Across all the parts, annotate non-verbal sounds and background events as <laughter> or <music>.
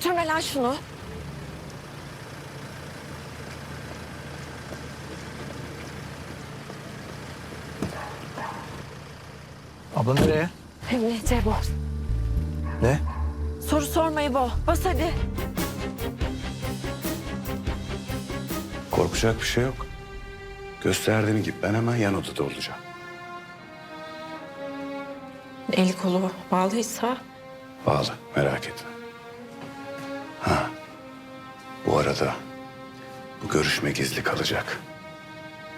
Töme lan şunu. Abla nereye? Emniyete bu. Ne? Soru sormayı bu. Bas hadi. Korkacak bir şey yok. Gösterdiğin gibi ben hemen yan odada olacağım. Eli kolu bağlıysa Bağlı, merak etme. Bu arada bu görüşme gizli kalacak.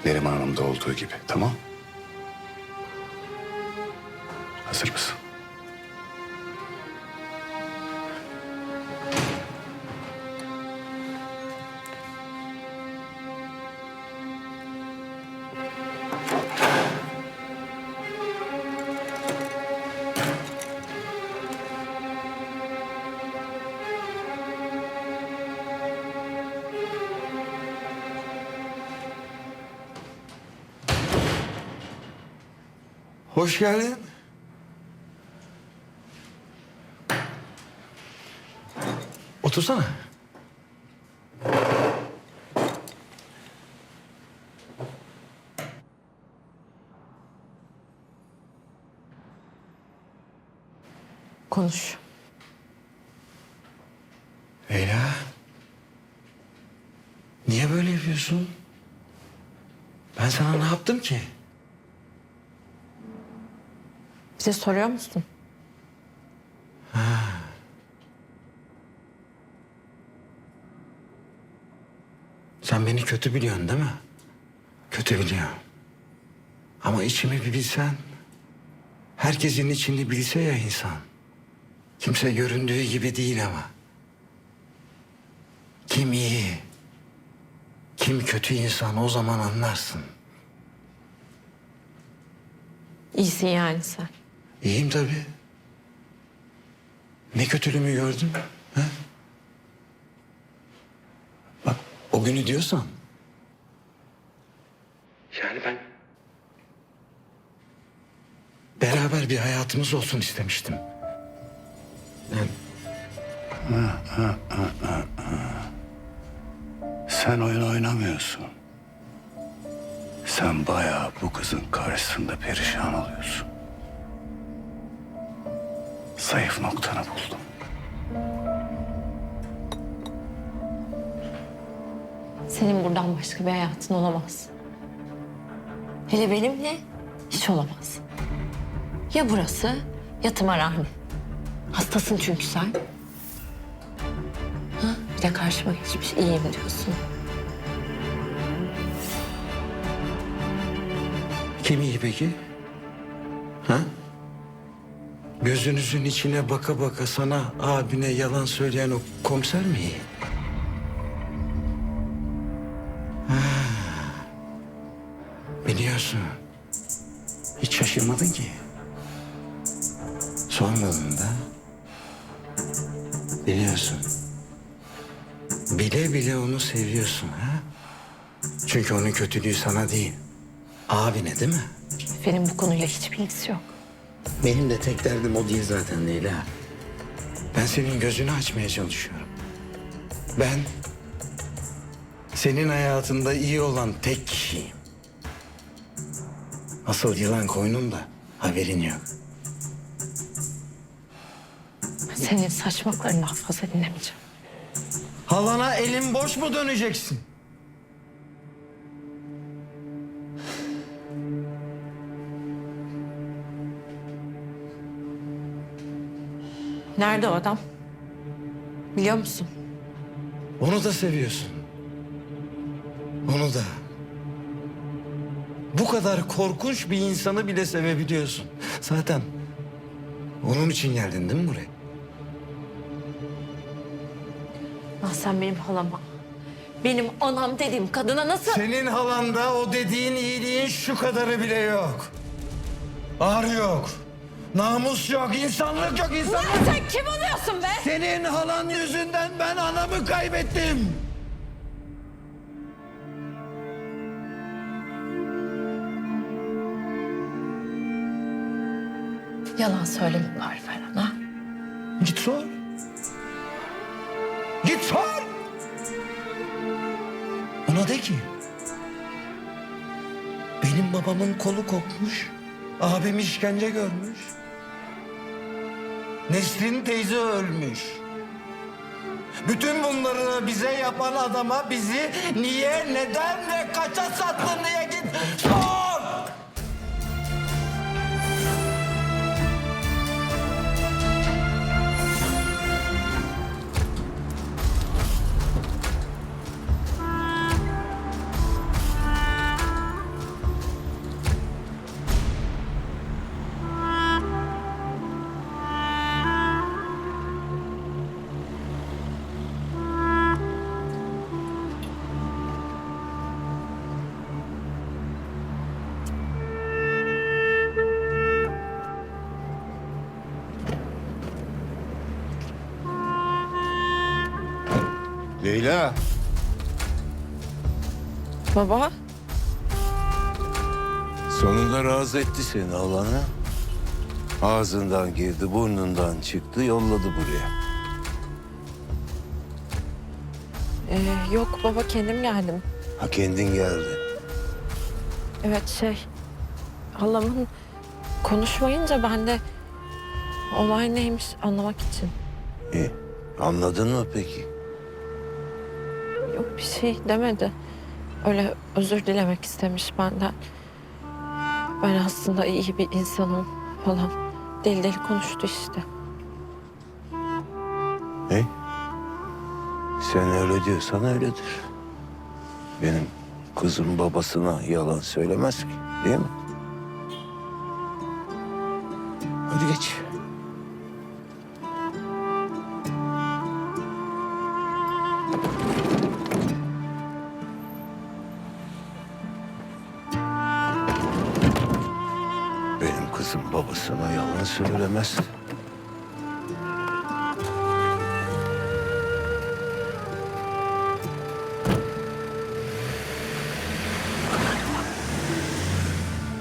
Neriman Hanım'da olduğu gibi, tamam? Hazır mısın? Hoş geldin. Otursana. konuş. Leyla. Niye böyle yapıyorsun? Ben sana ne yaptım ki? Bize soruyor musun? Sen beni kötü biliyorsun değil mi? Kötü biliyorum. Ama içimi bir bilsen. Herkesin içini bilse ya insan. Kimse göründüğü gibi değil ama. Kim iyi, kim kötü insan o zaman anlarsın. İyisin yani sen. İyiyim tabii. Ne kötülüğümü gördün? Ha? Bak o günü diyorsan. Yani ben... Beraber bir hayatımız olsun istemiştim. Yani Sen oyun oynamıyorsun. Sen bayağı bu kızın karşısında perişan oluyorsun. Zayıf noktanı buldum. Senin buradan başka bir hayatın olamaz. Hele benimle hiç olamaz. Ya burası ya tımarhane. Hastasın çünkü sen. Ha? Bir de karşıma geçmiş iyiyim diyorsun. kim iyi peki? Ha? Gözünüzün içine baka baka sana abine yalan söyleyen o komiser mi? Ha. Biliyorsun. Hiç şaşırmadın ki. Sormadın da. Biliyorsun. Bile bile onu seviyorsun ha? Çünkü onun kötülüğü sana değil. Abine değil mi? Benim bu konuyla hiçbir ilgisi yok. Benim de tek derdim o değil zaten Leyla. Ben senin gözünü açmaya çalışıyorum. Ben senin hayatında iyi olan tek kişiyim. Asıl yılan koynunda haberin yok. Senin saçmalıklarını daha fazla dinlemeyeceğim. Halana elin boş mu döneceksin? Nerede o adam? Biliyor musun? Onu da seviyorsun. Onu da. Bu kadar korkunç bir insanı bile sevebiliyorsun. Zaten onun için geldin değil mi buraya? Ah sen benim halama. Benim anam dediğim kadına nasıl... Senin halanda o dediğin iyiliğin şu kadarı bile yok. Ar yok. Namus yok, insanlık yok, insanlık... Lan sen kim oluyorsun be? Senin halan yüzünden ben anamı kaybettim. Yalan söyleme bari Ferhan ha. Git sor. Git sor. Ona de ki... Benim babamın kolu kopmuş. Abim işkence görmüş. Nesrin teyze ölmüş. Bütün bunları bize yapan adama bizi niye, neden ve kaça sattın diye Leyla. Baba. Sonunda razı etti seni Allah'ına. Ağzından girdi, burnundan çıktı, yolladı buraya. Ee, yok baba kendim geldim. Ha kendin geldi. Evet şey. Halamın konuşmayınca ben de olay neymiş anlamak için. İyi. Anladın mı peki? Bir şey demedi. Öyle özür dilemek istemiş benden. Ben aslında iyi bir insanım falan. Deli deli konuştu işte. Ne? Sen öyle diyorsan öyledir. Benim kızım babasına yalan söylemez ki, değil mi? Hadi geç. Söylemez.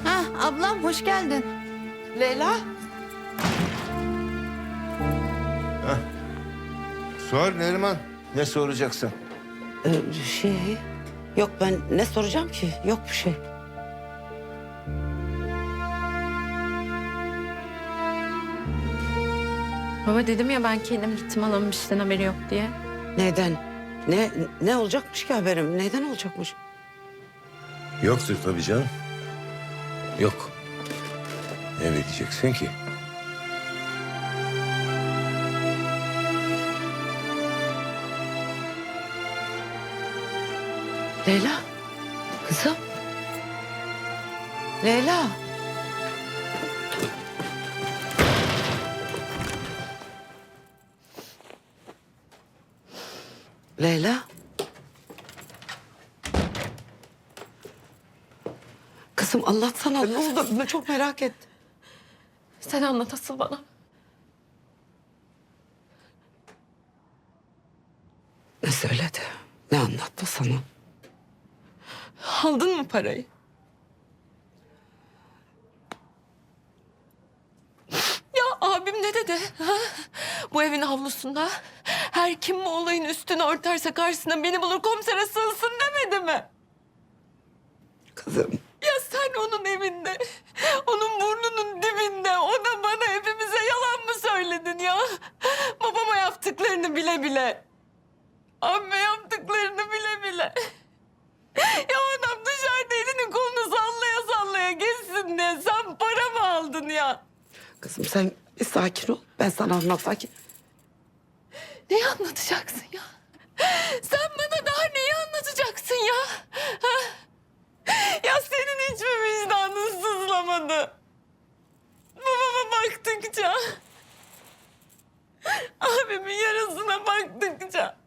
Ha ablam hoş geldin. Leyla, Sor Neriman. Ne soracaksın? e, şey... Yok ben ne soracağım ki? Yok bir şey. Baba dedim ya ben kendim gittim halamın işten haberi yok diye. Neden? Ne ne olacakmış ki haberim? Neden olacakmış? Yoktur tabii canım. Yok. Ne bileceksin ki? Leyla, kızım. Leyla. Leyla. Kızım anlatsana ne oldu? Ben çok merak ettim. Sen anlat asıl bana. Ne söyledi? Ne anlattı sana? Aldın mı parayı? Ya abim ne dedi? Ha? Bu evin avlusunda her kim bu olayın üstünü örterse karşısına beni bulur komisere sığınsın demedi mi? Kızım. Ya sen onun evinde, onun burnunun dibinde, o da bana hepimize yalan mı söyledin ya? Babama yaptıklarını bile bile. Abime yaptıklarını bile bile. Ya adam dışarıda elini kolunu sallaya sallaya geçsin diye sen para mı aldın ya? Kızım sen bir sakin ol. Ben sana anlatayım. Neyi anlatacaksın ya? Sen bana daha neyi anlatacaksın ya? Ha? Ya senin hiç mi vicdanın sızlamadı? Babama baktıkça... Abimin yarasına baktıkça...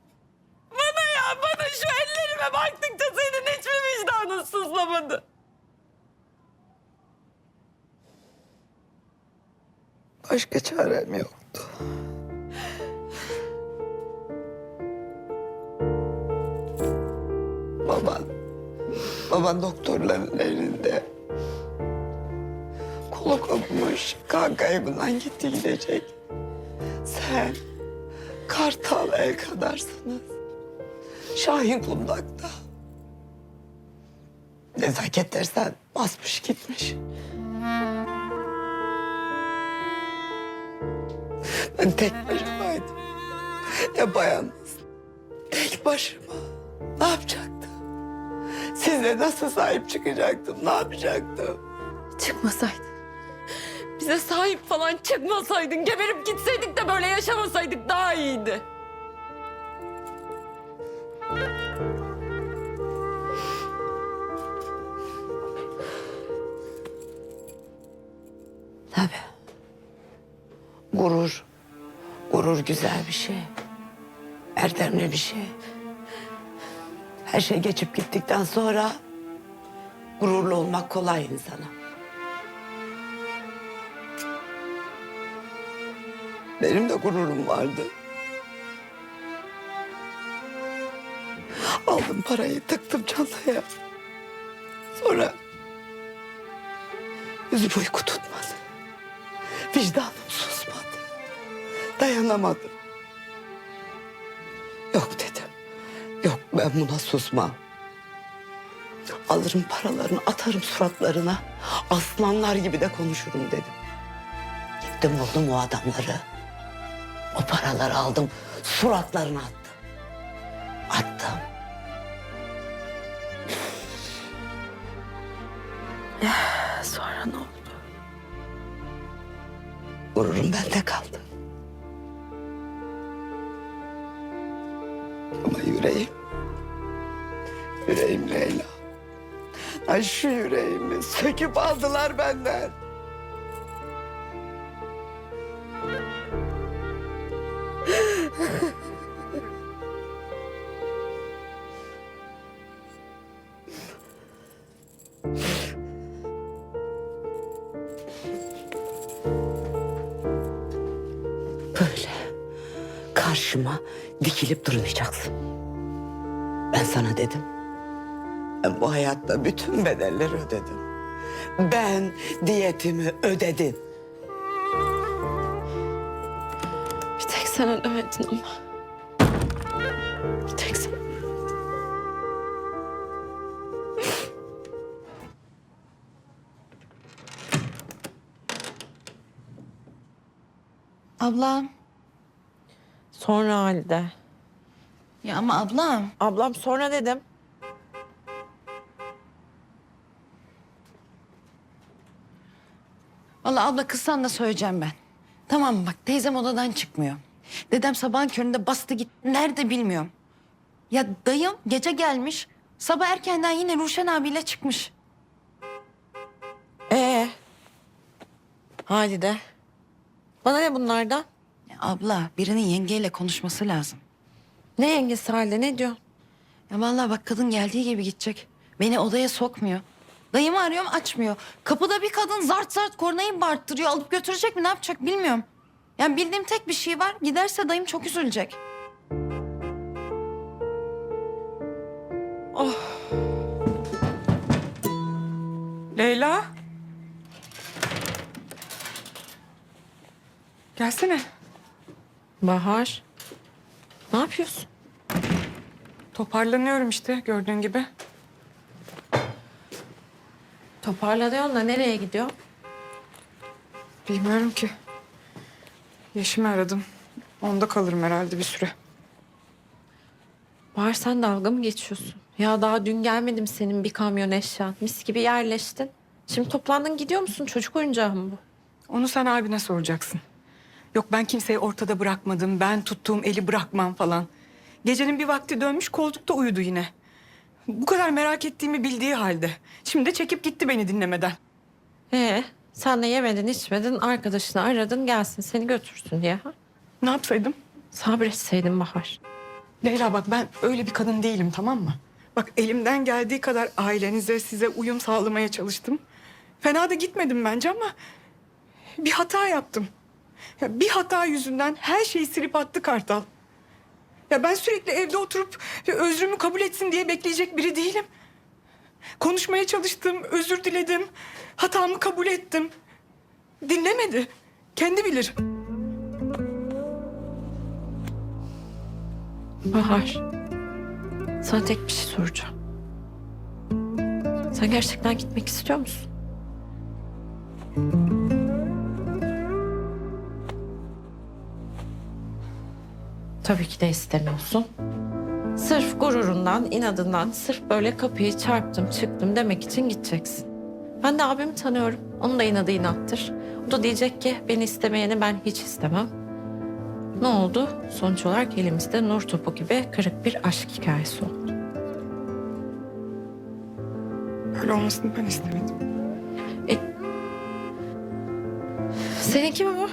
Bana ya bana şu ellerime baktıkça senin hiç mi vicdanın sızlamadı? Başka çarem yoktu. Baban doktorların elinde. Kolu kopmuş, kan kaybından gitti gidecek. Sen Kartal el kadarsınız. Şahin Kundak'ta. Nezaket dersen basmış gitmiş. Ben tek başımaydım. Yapayalnız. Tek başıma. Ne yapacaktım? Size nasıl sahip çıkacaktım? Ne yapacaktım? Çıkmasaydın. Bize sahip falan çıkmasaydın. Geberip gitseydik de böyle yaşamasaydık daha iyiydi. Tabii. Gurur. Gurur güzel bir şey. Erdemli bir şey. Her şey geçip gittikten sonra gururlu olmak kolay insana. Benim de gururum vardı. Aldım parayı tıktım çantaya. Sonra gözüm uyku tutmadı. Vicdanım susmadı. Dayanamadım. Ben buna susmam. Alırım paralarını atarım suratlarına. Aslanlar gibi de konuşurum dedim. Gittim buldum o adamları. O paraları aldım suratlarına attım. Attım. <sighs> Sonra ne oldu? Gururum bende kaldı. Ama yüreğim... Yüreğim Leyla. Ay şu yüreğimi söküp aldılar benden. Böyle karşıma dikilip durmayacaksın. Ben sana dedim. Ben bu hayatta bütün bedelleri ödedim. Ben diyetimi ödedim. Bir tek sen ödemedin ama. Bir tek sen. Ablam. Sonra Halide. Ya ama ablam. Ablam sonra dedim. Vallahi abla kızsan da söyleyeceğim ben. Tamam mı bak teyzem odadan çıkmıyor. Dedem sabahın köründe bastı gitti. Nerede bilmiyorum. Ya dayım gece gelmiş. Sabah erkenden yine Ruşen abiyle çıkmış. Ee, Halide. Bana ne bunlardan? Ya abla birinin yengeyle konuşması lazım. Ne yengesi Halide ne diyor? Ya vallahi bak kadın geldiği gibi gidecek. Beni odaya sokmuyor. Dayımı arıyorum açmıyor. Kapıda bir kadın zart zart kornayı bağırttırıyor. Alıp götürecek mi ne yapacak bilmiyorum. Yani bildiğim tek bir şey var. Giderse dayım çok üzülecek. Leyla. Gelsene. Bahar. Ne yapıyorsun? Toparlanıyorum işte gördüğün gibi. Toparlanıyorsun da nereye gidiyor? Bilmiyorum ki. Yeşim'i aradım. Onda kalırım herhalde bir süre. Bahar sen dalga mı geçiyorsun? Ya daha dün gelmedim senin bir kamyon eşyan. Mis gibi yerleştin. Şimdi toplandın gidiyor musun? Çocuk oyuncağı mı bu? Onu sen abine soracaksın. Yok ben kimseyi ortada bırakmadım. Ben tuttuğum eli bırakmam falan. Gecenin bir vakti dönmüş koltukta uyudu yine. Bu kadar merak ettiğimi bildiği halde. Şimdi de çekip gitti beni dinlemeden. Ee, sen de yemedin içmedin arkadaşını aradın gelsin seni götürsün diye. Ha? Ne yapsaydım? Sabretseydin Bahar. Leyla bak ben öyle bir kadın değilim tamam mı? Bak elimden geldiği kadar ailenize size uyum sağlamaya çalıştım. Fena da gitmedim bence ama bir hata yaptım. Ya bir hata yüzünden her şeyi silip attı Kartal. Ya ben sürekli evde oturup özrümü kabul etsin diye bekleyecek biri değilim. Konuşmaya çalıştım, özür diledim. Hatamı kabul ettim. Dinlemedi. Kendi bilir. Bahar. Sana tek bir şey soracağım. Sen gerçekten gitmek istiyor musun? Tabii ki de istemiyorsun. Sırf gururundan, inadından, sırf böyle kapıyı çarptım, çıktım demek için gideceksin. Ben de abimi tanıyorum. Onun da inadı inattır. O da diyecek ki beni istemeyeni ben hiç istemem. Ne oldu? Sonuç olarak elimizde nur topu gibi kırık bir aşk hikayesi oldu. Böyle olmasını ben istemedim. Seninki mi bu?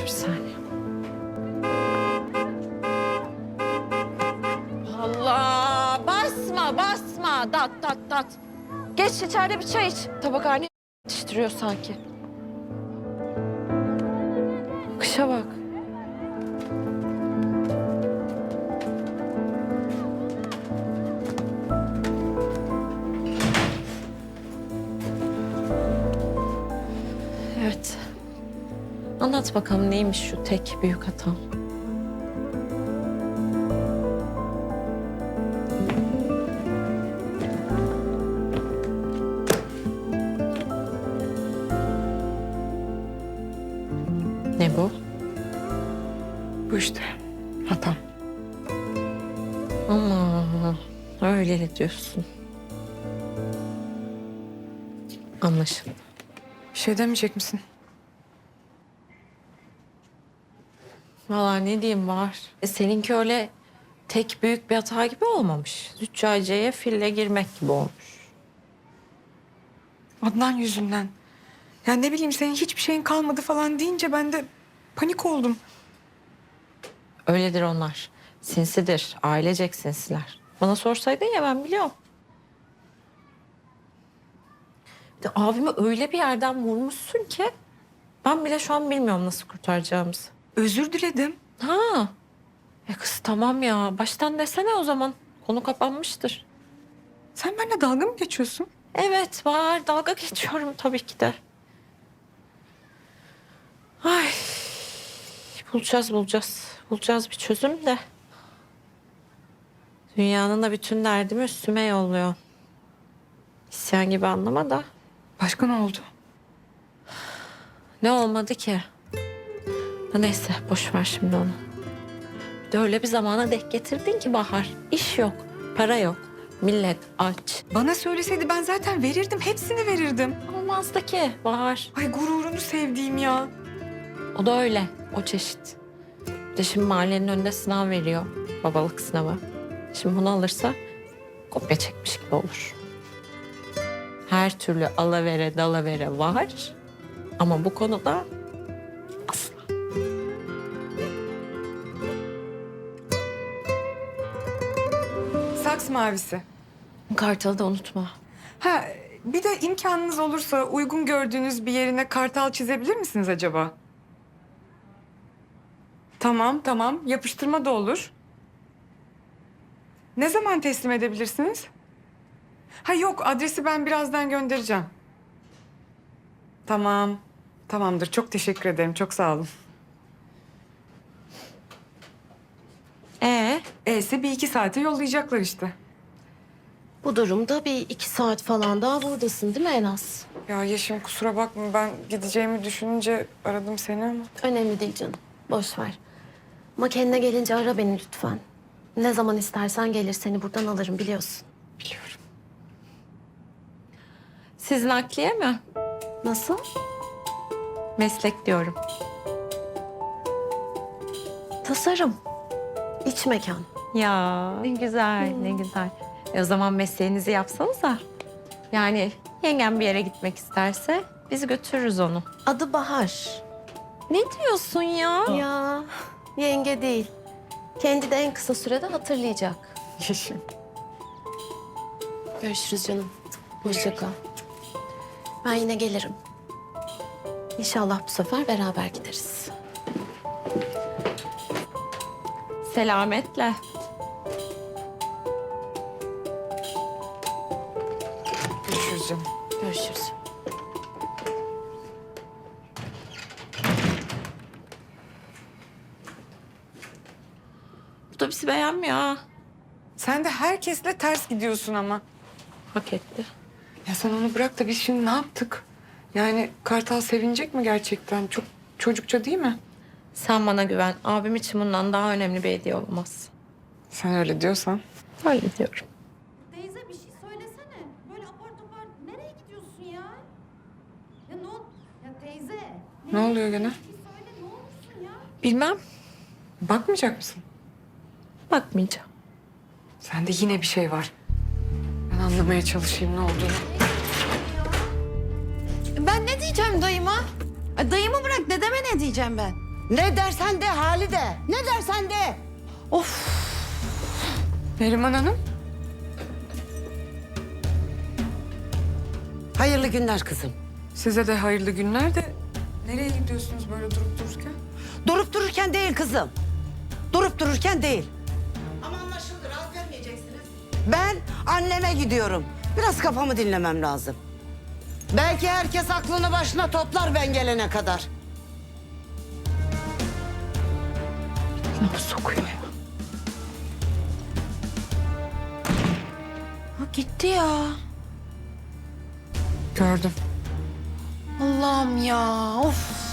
Dur saniye. Dat, dat, dat. Geç içeride bir çay iç. Tabakhane yetiştiriyor sanki. Kışa bak. Evet. Anlat bakalım neymiş şu tek büyük hatam? Öyle diyorsun. Anlaşıldı. Bir şey demeyecek misin? Vallahi ne diyeyim var. E, seninki öyle tek büyük bir hata gibi olmamış. Züccaciyeye fille girmek gibi olmuş. Adnan yüzünden. Ya ne bileyim senin hiçbir şeyin kalmadı falan deyince ben de panik oldum. Öyledir onlar. Sinsidir. Ailecek sinsiler. Bana sorsaydın ya ben biliyorum. Bir de abimi öyle bir yerden vurmuşsun ki... ...ben bile şu an bilmiyorum nasıl kurtaracağımızı. Özür diledim. Ha. E kız tamam ya. Baştan desene o zaman. Konu kapanmıştır. Sen benimle dalga mı geçiyorsun? Evet var. Dalga geçiyorum tabii ki de. Ay. Bulacağız bulacağız. Bulacağız bir çözüm de. Dünyanın da bütün derdimi üstüme yolluyor. İsyan gibi anlama da. Başka ne oldu? Ne olmadı ki? Ha neyse boş ver şimdi onu. Bir de öyle bir zamana denk getirdin ki Bahar. İş yok, para yok. Millet aç. Bana söyleseydi ben zaten verirdim. Hepsini verirdim. Olmazdı ki Bahar. Ay gururunu sevdiğim ya. O da öyle, o çeşit. Bir de şimdi mahallenin önünde sınav veriyor. Babalık sınavı. Şimdi bunu alırsa kopya çekmiş gibi olur. Her türlü alavere dalavere var. Ama bu konuda asla. Saks mavisi. Kartalı da unutma. Ha bir de imkanınız olursa uygun gördüğünüz bir yerine kartal çizebilir misiniz acaba? Tamam tamam yapıştırma da olur. Ne zaman teslim edebilirsiniz? Ha yok adresi ben birazdan göndereceğim. Tamam. Tamamdır. Çok teşekkür ederim. Çok sağ olun. Ee, E'si bir iki saate yollayacaklar işte. Bu durumda bir iki saat falan daha buradasın değil mi en az? Ya Yeşim kusura bakma ben gideceğimi düşününce aradım seni ama. Önemli değil canım. Boş ver. Ama kendine gelince ara beni lütfen. Ne zaman istersen gelir seni buradan alırım biliyorsun. Biliyorum. siz nakliye mi? Nasıl? Meslek diyorum. Tasarım. İç mekan. Ya ne güzel, ne güzel. E o zaman mesleğinizi yapsanıza. Yani yengem bir yere gitmek isterse biz götürürüz onu. Adı Bahar. Ne diyorsun ya? Ya yenge değil. Kendi de en kısa sürede hatırlayacak. Yeşim. Görüşürüz canım. Hoşça kal. Ben yine gelirim. İnşallah bu sefer beraber gideriz. Selametle. Görüşürüz canım. Görüşürüz. Bizi beğenmiyor ha. Sen de herkesle ters gidiyorsun ama. Hak etti. Ya sen onu bırak da biz şimdi ne yaptık? Yani Kartal sevinecek mi gerçekten? Çok çocukça değil mi? Sen bana güven. Abim için bundan daha önemli bir hediye olamaz. Sen öyle diyorsan. Öyle diyorum. Teyze bir şey söylesene. Böyle apar topar nereye gidiyorsun ya? Ya ne ol- Ya teyze. Ne oluyor gene? Bir söyle ne olursun ya? Bilmem. Bakmayacak mısın? Bakmayacağım. Sende yine bir şey var. Ben anlamaya çalışayım ne olduğunu. Ben ne diyeceğim dayıma? Ay, Dayımı bırak dedeme ne diyeceğim ben? Ne dersen de Halide. Ne dersen de. Neriman Hanım. Hayırlı günler kızım. Size de hayırlı günler de nereye gidiyorsunuz böyle durup dururken? Durup dururken değil kızım. Durup dururken değil. Anlaşıldı rahat vermeyeceksiniz. Ben anneme gidiyorum. Biraz kafamı dinlemem lazım. Belki herkes aklını başına toplar ben gelene kadar. Ne sokuyor ya? Ha, gitti ya. Gördüm. Allah'ım ya. Of.